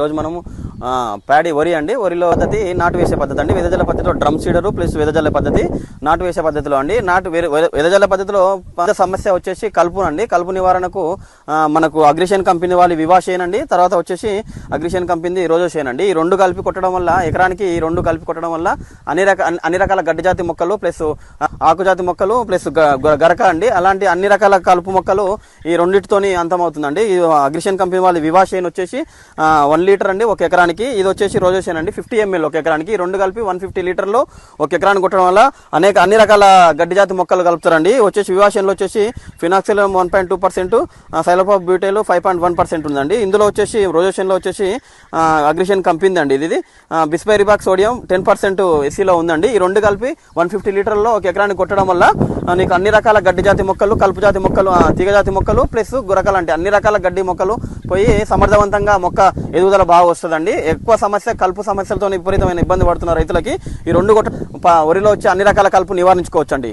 ఈరోజు మనము ప్యాడీ వరి అండి. వరిలో పద్ధతి నాటు వేసే పద్ధతి అండి. వెదజల్ల పద్ధతిలో డ్రమ్ సీడరు ప్లస్ వెదజల్ల పద్ధతి నాటు వేసే పద్ధతిలో అండి. నాటు వె- వెదజల్ల పద్ధతిలో పెద్ద సమస్య వచ్చేసి కలుపు అండి. కలుపు నివారణకు మనకు అగ్రిషన్ కంపెనీ వాళ్ళు వివాషేన్ అండి తర్వాత వచ్చేసి అగ్రిషన్ కంపెనీ రోజోషేన్ అండి ఈ రెండు కలిపి కొట్టడం వల్ల ఎకరానికి ఈ రెండు కలిపి కొట్టడం వల్ల అన్ని రక అన్ని రకాల గడ్డి జాతి మొక్కలు ప్లస్ ఆకుజాతి మొక్కలు ప్లస్ గ- గ- గరక అండి. అలాంటి అన్ని రకాల కలుపు మొక్కలు ఈ రెండింటితోని అంతమవుతుందండి. ఈ అగ్రిషన్ కంపెనీ వాళ్ళు వివాషేన్ వచ్చేసి వన్ లీటర్ అండి. ఒక ఎకరానికి ఇది వచ్చేసి రోజేషన్ అండి ఫిఫ్టీ ఎంఎల్ ఒక ఎకరానికి రెండు కలిపి వన్ ఫిఫ్టీ లీటర్లు ఒక ఎకరానికి కొట్టడం వల్ల అనేక అన్ని రకాల గడ్డి జాతి మొక్కలు కలుపుతారండి. వచ్చేసి వివాషన్లో వచ్చేసి ఫినాక్సిల్ one point two percent సైలోపాప్ butyl five point one percent ఉందండి. ఇందులో వచ్చేసి రోజోషన్లో వచ్చేసి అగ్రిషన్ కంపిందండి ఇది. బిస్పైరిబాక్ సోడియం టెన్ పర్సెంట్ ఎస్సీలో ఉందండి. ఈ రెండు కలిపి వన్ ఫిఫ్టీ లీటర్లో ఒక ఎకరానికి కొట్టడం వల్ల నీకు అన్ని రకాల గడ్డి జాతి మొక్కలు కలుపు జాతి మొక్కలు తీగజాతి తీగ జాతి మొక్కలు ప్లస్ గురకలు అంటే అన్ని రకాల గడ్డి మొక్కలు పోయి సమర్థవంతంగా మొక్క ఎదుగుదల బాగా వస్తుందండి. ఎక్కువ సమస్య కలుపు సమస్యలతో విపరీతమైన ఇబ్బంది పడుతున్న రైతులకి ఈ రెండు గొట్ట వరిలో వచ్చే అన్ని రకాల కలుపు నివారించుకోవచ్చండి.